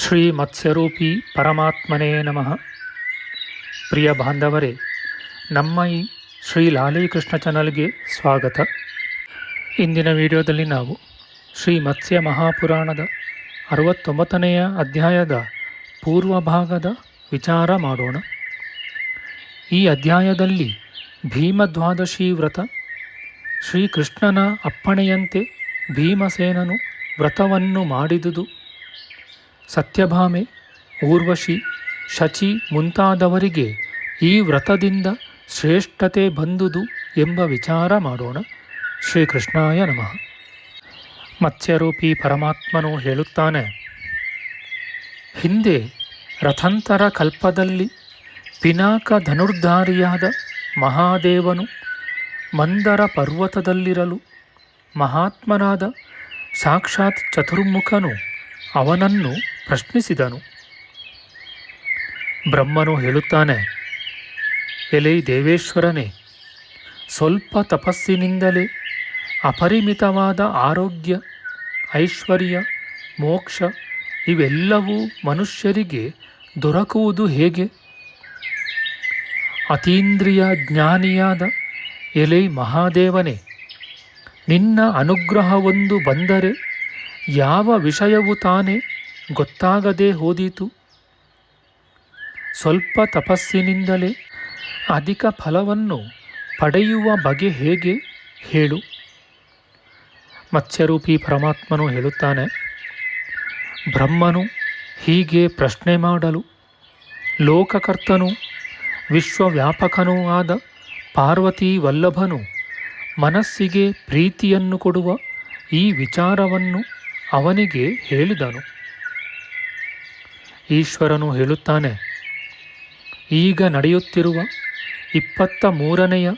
ಶ್ರೀ ಮತ್ಸ್ಯರೂಪಿ ಪರಮಾತ್ಮನೇ ನಮಃ. ಪ್ರಿಯ ಬಾಂಧವರೇ, ನಮ್ಮ ಈ ಶ್ರೀ ಲಾಲೀಕೃಷ್ಣ ಚಾನಲ್ಗೆ ಸ್ವಾಗತ. ಇಂದಿನ ವಿಡಿಯೋದಲ್ಲಿ ನಾವು ಶ್ರೀ ಮತ್ಸ್ಯ ಮಹಾಪುರಾಣದ ಅರವತ್ತೊಂಬತ್ತನೆಯ ಅಧ್ಯಾಯದ ಪೂರ್ವ ಭಾಗದ ವಿಚಾರ ಮಾಡೋಣ. ಈ ಅಧ್ಯಾಯದಲ್ಲಿ ಭೀಮದ್ವಾದಶಿ ವ್ರತ, ಶ್ರೀಕೃಷ್ಣನ ಅಪ್ಪಣೆಯಂತೆ ಭೀಮಸೇನನು ವ್ರತವನ್ನು ಮಾಡಿದುದು. ಸತ್ಯಭಾಮೆ, ಊರ್ವಶಿ, ಶಚಿ ಮುಂತಾದವರಿಗೆ ಈ ವ್ರತದಿಂದ ಶ್ರೇಷ್ಠತೆ ಬಂದುದು ಎಂಬ ವಿಚಾರ ಮಾಡೋಣ. ಶ್ರೀಕೃಷ್ಣಾಯ ನಮಃ. ಮತ್ಸ್ಯರೂಪಿ ಪರಮಾತ್ಮನು ಹೇಳುತ್ತಾನೆ, ಹಿಂದೆ ರಥಂತರ ಕಲ್ಪದಲ್ಲಿ ಪಿನಾಕ ಧನುರ್ಧಾರಿಯಾದ ಮಹಾದೇವನು ಮಂದರ ಪರ್ವತದಲ್ಲಿರಲು ಮಹಾತ್ಮನಾದ ಸಾಕ್ಷಾತ್ ಚತುರ್ಮುಖನು ಅವನನ್ನು ಪ್ರಶ್ನಿಸಿದನು. ಬ್ರಹ್ಮನು ಹೇಳುತ್ತಾನೆ, ಎಲೆ ದೇವೇಶ್ವರನೇ, ಸ್ವಲ್ಪ ತಪಸ್ಸಿನಿಂದಲೇ ಅಪರಿಮಿತವಾದ ಆರೋಗ್ಯ, ಐಶ್ವರ್ಯ, ಮೋಕ್ಷ ಇವೆಲ್ಲವೂ ಮನುಷ್ಯರಿಗೆ ದೊರಕುವುದು ಹೇಗೆ? ಅತೀಂದ್ರಿಯ ಜ್ಞಾನಿಯಾದ ಎಲೆ ಮಹಾದೇವನೇ, ನಿನ್ನ ಅನುಗ್ರಹವೊಂದು ಬಂದರೆ ಯಾವ ವಿಷಯವು ತಾನೇ ಗೊತ್ತಾಗದೆ ಹೋದೀತು. ಸ್ವಲ್ಪ ತಪಸ್ಸಿನಿಂದಲೇ ಅಧಿಕ ಫಲವನ್ನು ಪಡೆಯುವ ಬಗೆ ಹೇಗೆ ಹೇಳು. ಮತ್ಸ್ಯರೂಪಿ ಪರಮಾತ್ಮನು ಹೇಳುತ್ತಾನೆ, ಬ್ರಹ್ಮನು ಹೀಗೆ ಪ್ರಶ್ನೆ ಮಾಡಲು, ಲೋಕಕರ್ತನು ವಿಶ್ವವ್ಯಾಪಕನೂ ಆದ ಪಾರ್ವತಿ ವಲ್ಲಭನು ಮನಸ್ಸಿಗೆ ಪ್ರೀತಿಯನ್ನು ಕೊಡುವ ಈ ವಿಚಾರವನ್ನು ಅವನಿಗೆ ಹೇಳಿದನು. ಈಶ್ವರನು ಹೇಳುತ್ತಾನೆ, ಈಗ ನಡೆಯುತ್ತಿರುವ ಇಪ್ಪತ್ತ ಮೂರನೆಯ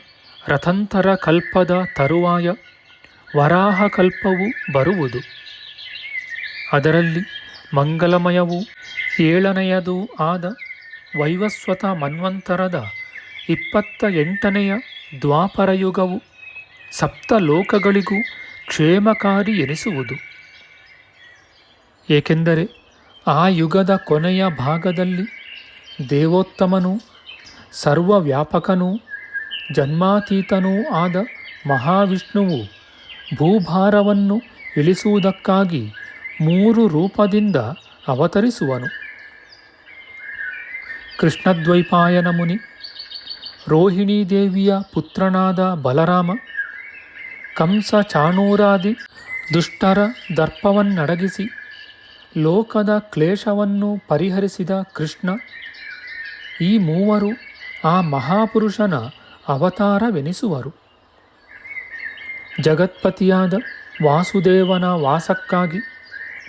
ರಥಂತರ ಕಲ್ಪದ ತರುವಾಯ ವರಾಹ ಕಲ್ಪವು ಬರುವುದು. ಅದರಲ್ಲಿ ಮಂಗಲಮಯವೂ ಏಳನೆಯದೂ ಆದ ವೈವಸ್ವತ ಮನ್ವಂತರದ ಇಪ್ಪತ್ತ ಎಂಟನೆಯ ದ್ವಾಪರಯುಗವು ಸಪ್ತ ಲೋಕಗಳಿಗೂ ಕ್ಷೇಮಕಾರಿ ಎನಿಸುವುದು. ಏಕೆಂದರೆ ಆ ಯುಗದ ಕೊನೆಯ ಭಾಗದಲ್ಲಿ ದೇವೋತ್ತಮನೂ, ಸರ್ವವ್ಯಾಪಕನೂ, ಜನ್ಮಾತೀತನೂ ಆದ ಮಹಾವಿಷ್ಣುವು ಭೂಭಾರವನ್ನು ಇಳಿಸುವುದಕ್ಕಾಗಿ ಮೂರು ರೂಪದಿಂದ ಅವತರಿಸುವನು. ಕೃಷ್ಣದ್ವೈಪಾಯನ ಮುನಿ, ರೋಹಿಣೀ ದೇವಿಯ ಪುತ್ರನಾದ ಬಲರಾಮ, ಕಂಸ ಚಾಣೂರಾದಿ ದುಷ್ಟರ ದರ್ಪವನ್ನಡಗಿಸಿ ಲೋಕದ ಕ್ಲೇಶವನ್ನು ಪರಿಹರಿಸಿದ ಕೃಷ್ಣ, ಈ ಮೂವರು ಆ ಮಹಾಪುರುಷನ ಅವತಾರವೆನಿಸುವರು. ಜಗತ್ಪತಿಯಾದ ವಾಸುದೇವನ ವಾಸಕ್ಕಾಗಿ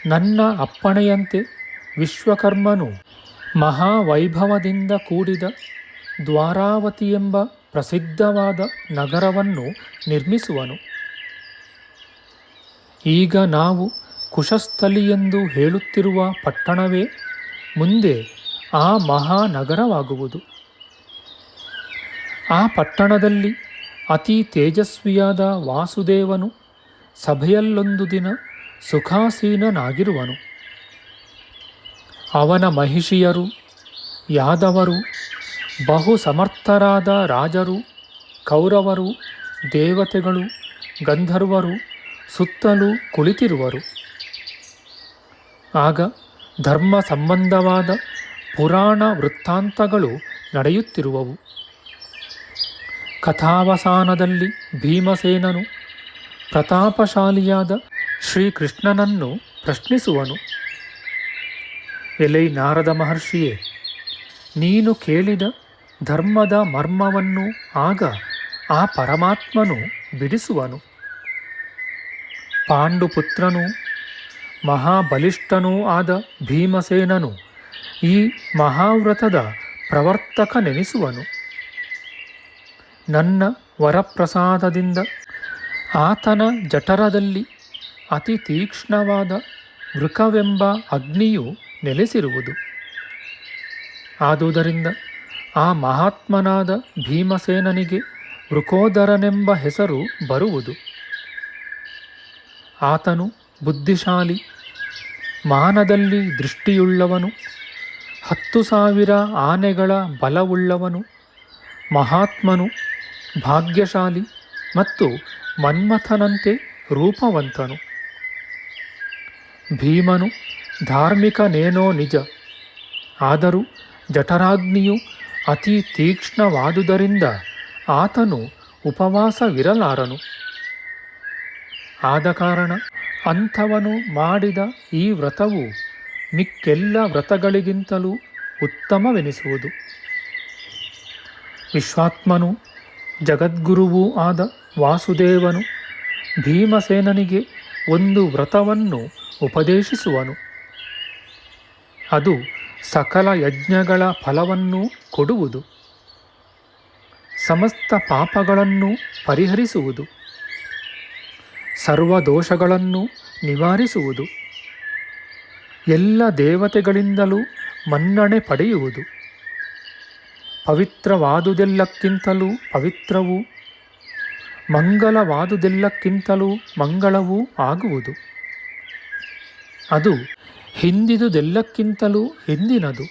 ನನ್ನ ಅಪ್ಪಣೆಯಂತೆ ವಿಶ್ವಕರ್ಮನು ಮಹಾವೈಭವದಿಂದ ಕೂಡಿದ ದ್ವಾರಾವತಿ ಎಂಬ ಪ್ರಸಿದ್ಧವಾದ ನಗರವನ್ನು ನಿರ್ಮಿಸುವನು. ಈಗ ನಾವು ಕುಶಸ್ಥಲಿ ಎಂದು ಹೇಳುತ್ತಿರುವ ಪಟ್ಟಣವೇ ಮುಂದೆ ಆ ಮಹಾನಗರವಾಗುವುದು. ಆ ಪಟ್ಟಣದಲ್ಲಿ ಅತಿ ತೇಜಸ್ವಿಯಾದ ವಾಸುದೇವನು ಸಭೆಯಲ್ಲೊಂದು ದಿನ ಸುಖಾಸೀನನಾಗಿರುವನು. ಅವನ ಮಹಿಷಿಯರು, ಯಾದವರು ಬಹು ಸಮರ್ಥರಾದ ರಾಜರು, ಕೌರವರು, ದೇವತೆಗಳು, ಗಂಧರ್ವರು ಸುತ್ತಲೂ ಕುಳಿತಿರುವರು. ಆಗ ಧರ್ಮ ಸಂಬಂಧವಾದ ಪುರಾಣ ವೃತ್ತಾಂತಗಳು ನಡೆಯುತ್ತಿರುವವು. ಕಥಾವಸಾನದಲ್ಲಿ ಭೀಮಸೇನನು ಪ್ರತಾಪಶಾಲಿಯಾದ ಶ್ರೀಕೃಷ್ಣನನ್ನು ಪ್ರಶ್ನಿಸುವನು. ಎಲೈ ನಾರದ ಮಹರ್ಷಿಯೇ, ನೀನು ಕೇಳಿದ ಧರ್ಮದ ಮರ್ಮವನ್ನು ಆಗ ಆ ಪರಮಾತ್ಮನು ಬಿಡಿಸುವನು. ಪಾಂಡುಪುತ್ರನೂ ಮಹಾಬಲಿಷ್ಠನೂ ಆದ ಭೀಮಸೇನನು ಈ ಮಹಾವ್ರತದ ಪ್ರವರ್ತಕನೆನಿಸುವನು. ನನ್ನ ವರಪ್ರಸಾದದಿಂದ ಆತನ ಜಠರದಲ್ಲಿ ಅತಿ ತೀಕ್ಷ್ಣವಾದ ವೃಕವೆಂಬ ಅಗ್ನಿಯು ನೆಲೆಸಿರುವುದು. ಆದುದರಿಂದ ಆ ಮಹಾತ್ಮನಾದ ಭೀಮಸೇನನಿಗೆ ವೃಕೋದರನೆಂಬ ಹೆಸರು ಬರುವುದು. ಆತನು ಬುದ್ಧಿಶಾಲಿ ಮಾನದಲ್ಲಿ ದೃಷ್ಟಿಯುಳ್ಳವನು, ಹತ್ತು ಸಾವಿರ ಆನೆಗಳ ಬಲವುಳ್ಳವನು, ಮಹಾತ್ಮನು, ಭಾಗ್ಯಶಾಲಿ ಮತ್ತು ಮನ್ಮಥನಂತೆ ರೂಪವಂತನು. ಭೀಮನು ಧಾರ್ಮಿಕನೇನೋ ನಿಜ, ಆದರೂ ಜಠರಾಗ್ನಿಯು ಅತಿ ತೀಕ್ಷ್ಣವಾದುದರಿಂದ ಆತನು ಉಪವಾಸವಿರಲಾರನು. ಆದ ಕಾರಣ ಅಂಥವನು ಮಾಡಿದ ಈ ವ್ರತವು ಮಿಕ್ಕೆಲ್ಲ ವ್ರತಗಳಿಗಿಂತಲೂ ಉತ್ತಮವೆನಿಸುವುದು. ವಿಶ್ವಾತ್ಮನು, ಜಗದ್ಗುರುವೂ ಆದ ವಾಸುದೇವನು, ಭೀಮಸೇನನಿಗೆ ಒಂದು ವ್ರತವನ್ನು ಉಪದೇಶಿಸುವನು. ಅದು ಸಕಲ ಯಜ್ಞಗಳ ಫಲವನ್ನು ಕೊಡುವುದು. ಸಮಸ್ತ ಪಾಪಗಳನ್ನು ಪರಿಹರಿಸುವುದು. ಸರ್ವ ದೋಷಗಳನ್ನು ನಿವಾರಿಸುವುದು. ಎಲ್ಲ ದೇವತೆಗಳಿಂದಲೂ ಮನ್ನಣೆ ಪಡೆಯುವುದು. ಪವಿತ್ರವಾದುದೆಲ್ಲಕ್ಕಿಂತಲೂ ಪವಿತ್ರವೂ, ಮಂಗಲವಾದುದೆಲ್ಲಕ್ಕಿಂತಲೂ ಮಂಗಳವೂ ಆಗುವುದು. ಅದು ಹಿಂದಿದುದೆಲ್ಲಕ್ಕಿಂತಲೂ ಹಿಂದಿನದು.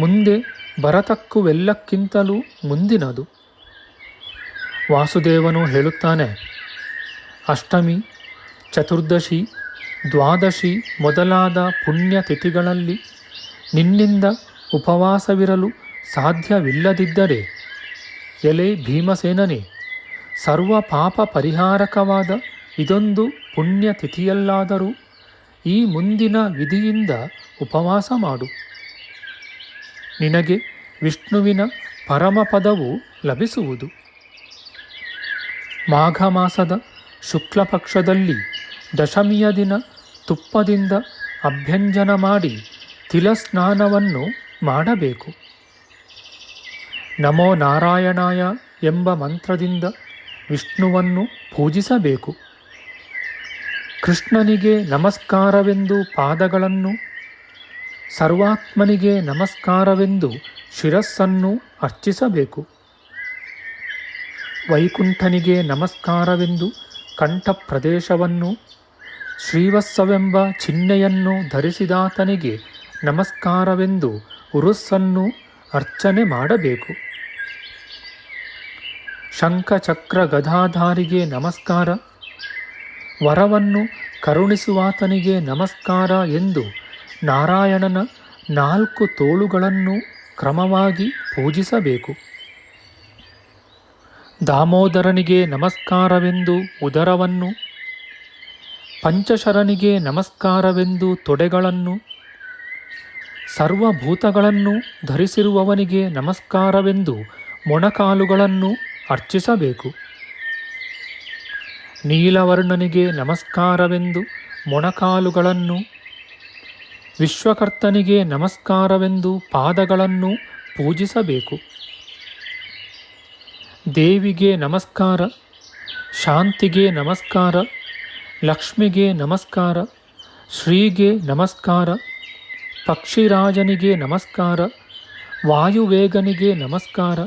ಮುಂದೆ ಬರತಕ್ಕುವೆಲ್ಲಕ್ಕಿಂತಲೂ ಮುಂದಿನದು. ವಾಸುದೇವನು ಹೇಳುತ್ತಾನೆ ಅಷ್ಟಮಿ, ಚತುರ್ದಶಿ, ದ್ವಾದಶಿ ಮೊದಲಾದ ಪುಣ್ಯ ತಿಥಿಗಳಲ್ಲಿ ನಿನ್ನಿಂದ ಉಪವಾಸವಿರಲು ಸಾಧ್ಯವಿಲ್ಲದಿದ್ದರೆ ಎಲೆ ಭೀಮಸೇನನೇ, ಸರ್ವ ಪಾಪ ಪರಿಹಾರಕವಾದ ಇದೊಂದು ಪುಣ್ಯ ತಿಥಿಯಲ್ಲಾದರೂ ಈ ಮುಂದಿನ ವಿಧಿಯಿಂದ ಉಪವಾಸ ಮಾಡು. ನಿನಗೆ ವಿಷ್ಣುವಿನ ಪರಮಪದವು ಲಭಿಸುವುದು. ಮಾಘ ಮಾಸದ ಶುಕ್ಲ ಪಕ್ಷದಲ್ಲಿ ದಶಮಿಯ ದಿನ ತುಪ್ಪದಿಂದ ಅಭ್ಯಂಜನ ಮಾಡಿ ತಿಲಸ್ನಾನವನ್ನು ಮಾಡಬೇಕು. ನಮೋ ನಾರಾಯಣಾಯ ಎಂಬ ಮಂತ್ರದಿಂದ ವಿಷ್ಣುವನ್ನು ಪೂಜಿಸಬೇಕು. ಕೃಷ್ಣನಿಗೆ ನಮಸ್ಕಾರವೆಂದು ಪಾದಗಳನ್ನು, ಸರ್ವಾತ್ಮನಿಗೆ ನಮಸ್ಕಾರವೆಂದು ಶಿರಸ್ಸನ್ನು ಅರ್ಚಿಸಬೇಕು. ವೈಕುಂಠನಿಗೆ ನಮಸ್ಕಾರವೆಂದು ಕಂಠ ಪ್ರದೇಶವನ್ನು ಶ್ರೀವತ್ಸವೆಂಬ ಚಿಹ್ನೆಯನ್ನು ಧರಿಸಿದಾತನಿಗೆ ನಮಸ್ಕಾರವೆಂದು ಉರುಸ್ಸನ್ನು ಅರ್ಚನೆ ಮಾಡಬೇಕು. ಶಂಖಚಕ್ರ ಗದಾಧಾರಿಗೆ ನಮಸ್ಕಾರ. ವರವನ್ನು ಕರುಣಿಸುವಾತನಿಗೆ ನಮಸ್ಕಾರ ಎಂದು ನಾರಾಯಣನ ನಾಲ್ಕು ತೋಳುಗಳನ್ನು ಕ್ರಮವಾಗಿ ಪೂಜಿಸಬೇಕು. ದಾಮೋದರನಿಗೆ ನಮಸ್ಕಾರವೆಂದು ಉದರವನ್ನು, ಪಂಚಶರನಿಗೆ ನಮಸ್ಕಾರವೆಂದು ತೊಡೆಗಳನ್ನು, ಸರ್ವಭೂತಗಳನ್ನು ಧರಿಸಿರುವವನಿಗೆ ನಮಸ್ಕಾರವೆಂದು ಮೊಣಕಾಲುಗಳನ್ನು ಅರ್ಚಿಸಬೇಕು. ನೀಲವರ್ಣನಿಗೆ ನಮಸ್ಕಾರವೆಂದು ಮೊಣಕಾಲುಗಳನ್ನು, ವಿಶ್ವಕರ್ತನಿಗೆ ನಮಸ್ಕಾರವೆಂದು ಪಾದಗಳನ್ನು ಪೂಜಿಸಬೇಕು. ದೇವಿಗೆ ನಮಸ್ಕಾರ, ಶಾಂತಿಗೆ ನಮಸ್ಕಾರ, ಲಕ್ಷ್ಮಿಗೆ ನಮಸ್ಕಾರ, ಶ್ರೀಗೆ ನಮಸ್ಕಾರ, ಪಕ್ಷಿರಾಜನಿಗೆ ನಮಸ್ಕಾರ, ವಾಯುವೇಗನಿಗೆ ನಮಸ್ಕಾರ,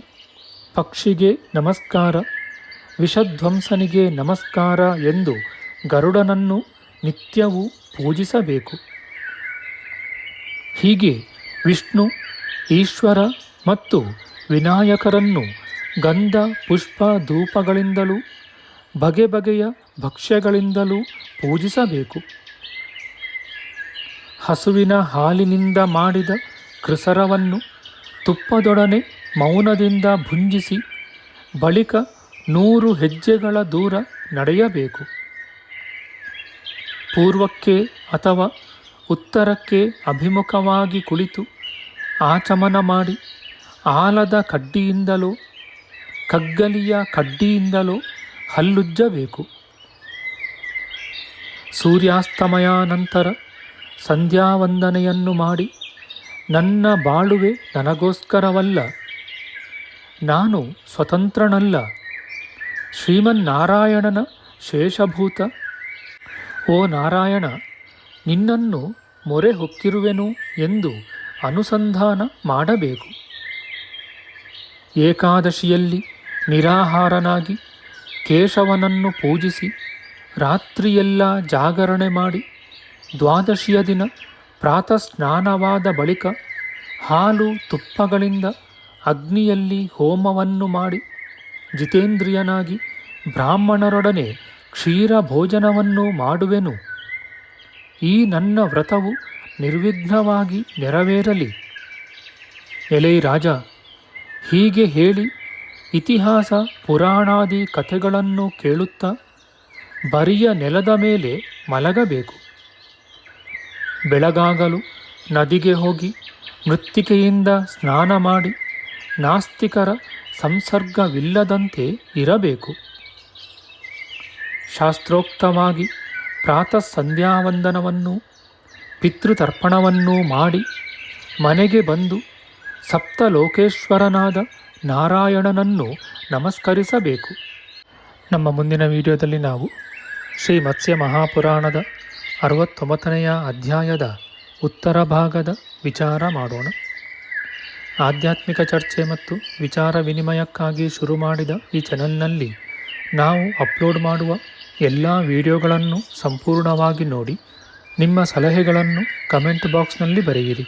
ಪಕ್ಷಿಗೆ ನಮಸ್ಕಾರ, ವಿಷಧ್ವಂಸನಿಗೆ ನಮಸ್ಕಾರ ಎಂದು ಗರುಡನನ್ನು ನಿತ್ಯವೂ ಪೂಜಿಸಬೇಕು. ಹೀಗೆ ವಿಷ್ಣು, ಈಶ್ವರ ಮತ್ತು ವಿನಾಯಕರನ್ನು ಗಂಧ, ಪುಷ್ಪ, ಧೂಪಗಳಿಂದಲೂ, ಬಗೆ ಬಗೆಯ ಭಕ್ಷ್ಯಗಳಿಂದಲೂ ಪೂಜಿಸಬೇಕು. ಹಸುವಿನ ಹಾಲಿನಿಂದ ಮಾಡಿದ ಕೃಸರವನ್ನು ತುಪ್ಪದೊಡನೆ ಮೌನದಿಂದ ಭುಂಜಿಸಿ ಬಳಿಕ ನೂರು ಹೆಜ್ಜೆಗಳ ದೂರ ನಡೆಯಬೇಕು. ಪೂರ್ವಕ್ಕೆ ಅಥವಾ ಉತ್ತರಕ್ಕೆ ಅಭಿಮುಖವಾಗಿ ಕುಳಿತು ಆಚಮನ ಮಾಡಿ ಆಲದ ಕಡ್ಡಿಯಿಂದಲೋ ಕಗ್ಗಲಿಯ ಕಡ್ಡಿಯಿಂದಲೂ ಹಲ್ಲುಜ್ಜಬೇಕು. ಸೂರ್ಯಾಸ್ತಮಯಾನಂತರ ಸಂಧ್ಯಾವಂದನೆಯನ್ನು ಮಾಡಿ, ನನ್ನ ಬಾಳುವೆ ನನಗೋಸ್ಕರವಲ್ಲ, ನಾನು ಸ್ವತಂತ್ರನಲ್ಲ, ಶ್ರೀಮನ್ನಾರಾಯಣನ ಶೇಷಭೂತ. ಓ ನಾರಾಯಣ, ನಿನ್ನನ್ನು ಮೊರೆ ಹೊಕ್ಕಿರುವೆನು ಎಂದು ಅನುಸಂಧಾನ ಮಾಡಬೇಕು. ಏಕಾದಶಿಯಲ್ಲಿ ನಿರಾಹಾರನಾಗಿ ಕೇಶವನನ್ನು ಪೂಜಿಸಿ ರಾತ್ರಿಯೆಲ್ಲ ಜಾಗರಣೆ ಮಾಡಿ ದ್ವಾದಶಿಯ ದಿನ ಪ್ರಾತಃ ಸ್ನಾನವಾದ ಬಳಿಕ ಹಾಲು ತುಪ್ಪಗಳಿಂದ ಅಗ್ನಿಯಲ್ಲಿ ಹೋಮವನ್ನು ಮಾಡಿ ಜಿತೇಂದ್ರಿಯನಾಗಿ ಬ್ರಾಹ್ಮಣರೊಡನೆ ಕ್ಷೀರ ಭೋಜನವನ್ನು ಮಾಡುವೆನು. ಈ ನನ್ನ ವ್ರತವು ನಿರ್ವಿಘ್ನವಾಗಿ ನೆರವೇರಲಿ. ಎಲೈ ರಾಜ, ಹೀಗೆ ಹೇಳಿ ಇತಿಹಾಸ ಪುರಾಣಾದಿ ಕಥೆಗಳನ್ನು ಕೇಳುತ್ತಾ ಬರಿಯ ನೆಲದ ಮೇಲೆ ಮಲಗಬೇಕು. ಬೆಳಗಾಗಲು ನದಿಗೆ ಹೋಗಿ ಮೃತ್ತಿಕೆಯಿಂದ ಸ್ನಾನ ಮಾಡಿ ನಾಸ್ತಿಕರ ಸಂಸರ್ಗವಿಲ್ಲದಂತೆ ಇರಬೇಕು. ಶಾಸ್ತ್ರೋಕ್ತವಾಗಿ ಪ್ರಾತಃ ಸಂಧ್ಯಾವಂದನವನ್ನು ಪಿತೃತರ್ಪಣವನ್ನು ಮಾಡಿ ಮನೆಗೆ ಬಂದು ಸಪ್ತಲೋಕೇಶ್ವರನಾದ ನಾರಾಯಣನನ್ನು ನಮಸ್ಕರಿಸಬೇಕು. ನಮ್ಮ ಮುಂದಿನ ವಿಡಿಯೋದಲ್ಲಿ ನಾವು ಶ್ರೀ ಮತ್ಸ್ಯ ಮಹಾಪುರಾಣದ ಅರವತ್ತೊಂಬತ್ತನೆಯ ಅಧ್ಯಾಯದ ಉತ್ತರ ಭಾಗದ ವಿಚಾರ ಮಾಡೋಣ. ಆಧ್ಯಾತ್ಮಿಕ ಚರ್ಚೆ ಮತ್ತು ವಿಚಾರ ವಿನಿಮಯಕ್ಕಾಗಿ ಶುರು ಮಾಡಿದ ಈ ಚಾನಲ್ನಲ್ಲಿ ನಾವು ಅಪ್ಲೋಡ್ ಮಾಡುವ ಎಲ್ಲ ವಿಡಿಯೋಗಳನ್ನು ಸಂಪೂರ್ಣವಾಗಿ ನೋಡಿ, ನಿಮ್ಮ ಸಲಹೆಗಳನ್ನು ಕಮೆಂಟ್ ಬಾಕ್ಸ್ನಲ್ಲಿ ಬರೆಯಿರಿ.